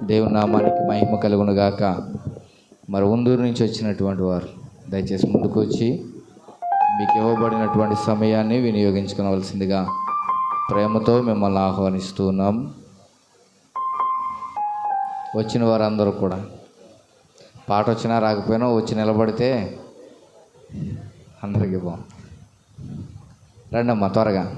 దేవుని నామానికి మహిమ కలుగును గాక. మరి ఉందూరు నుంచి వచ్చినటువంటి వారు దయచేసి ముందుకు వచ్చి మీకు ఇవ్వబడినటువంటి సమయాన్ని వినియోగించుకోవలసిందిగా ప్రేమతో మిమ్మల్ని ఆహ్వానిస్తున్నాం వచ్చిన వారందరూ కూడా. పాట వచ్చినా రాకపోయినా వచ్చి నిలబడితే అందరికి బాగుంది రండి త్వరగా.